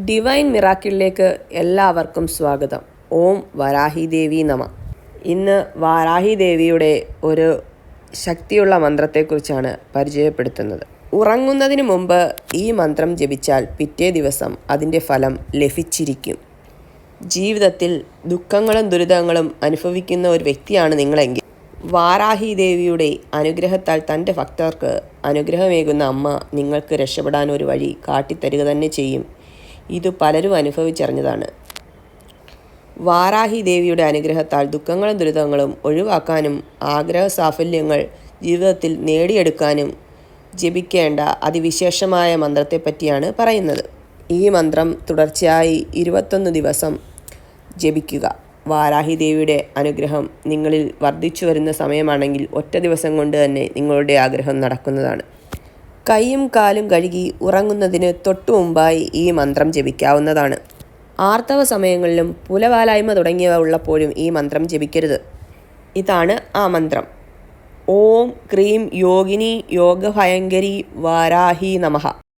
Divine മിറാക്കിളിലേക്ക് എല്ലാവർക്കും സ്വാഗതം. ഓം വരാഹി ദേവി നമ. ഇന്ന് വാരാഹി ദേവിയുടെ ഒരു ശക്തിയുള്ള മന്ത്രത്തെക്കുറിച്ചാണ് പരിചയപ്പെടുത്തുന്നത്. ഉറങ്ങുന്നതിന് മുമ്പ് ഈ മന്ത്രം ജപിച്ചാൽ പിറ്റേ ദിവസം അതിന്റെ ഫലം ലഭിച്ചിരിക്കും. ജീവിതത്തിൽ ദുഃഖങ്ങളും ദുരിതങ്ങളും അനുഭവിക്കുന്ന ഒരു വ്യക്തിയാണ് നിങ്ങളെങ്കിൽ വാരാഹി ദേവിയുടെ അനുഗ്രഹത്താൽ തന്റെ ഭക്തർക്ക് അനുഗ്രഹമേകുന്ന അമ്മ നിങ്ങൾക്ക് രക്ഷപ്പെടാൻ ഒരു വഴി കാട്ടിത്തരിക തന്നെ ചെയ്യും. ഇത് പലരും അനുഭവിച്ചറിഞ്ഞതാണ്. വാരാഹി ദേവിയുടെ അനുഗ്രഹത്താൽ ദുഃഖങ്ങളും ദുരിതങ്ങളും ഒഴിവാക്കാനും ആഗ്രഹ സാഫല്യങ്ങൾ ജീവിതത്തിൽ നേടിയെടുക്കാനും ജപിക്കേണ്ട അതിവിശേഷമായ മന്ത്രത്തെപ്പറ്റിയാണ് പറയുന്നത്. ഈ മന്ത്രം തുടർച്ചയായി ഇരുപത്തൊന്ന് ദിവസം ജപിക്കുക. വാരാഹി ദേവിയുടെ അനുഗ്രഹം നിങ്ങളിൽ വർദ്ധിച്ചു വരുന്ന സമയമാണെങ്കിൽ ഒറ്റ ദിവസം കൊണ്ട് തന്നെ നിങ്ങളുടെ ആഗ്രഹം നടക്കുന്നതാണ്. കൈയും കാലും കഴുകി ഉറങ്ങുന്നതിന് തൊട്ടു മുമ്പായി ഈ മന്ത്രം ജപിക്കാവുന്നതാണ്. ആർത്തവ സമയങ്ങളിലും പുലവാലായ്മ തുടങ്ങിയവ ഉള്ളപ്പോഴും ഈ മന്ത്രം ജപിക്കരുത്. ഇതാണ് ആ മന്ത്രം. ഓം ക്രീം യോഗിനി യോഗഭയങ്കരി വാരാഹി നമഃ.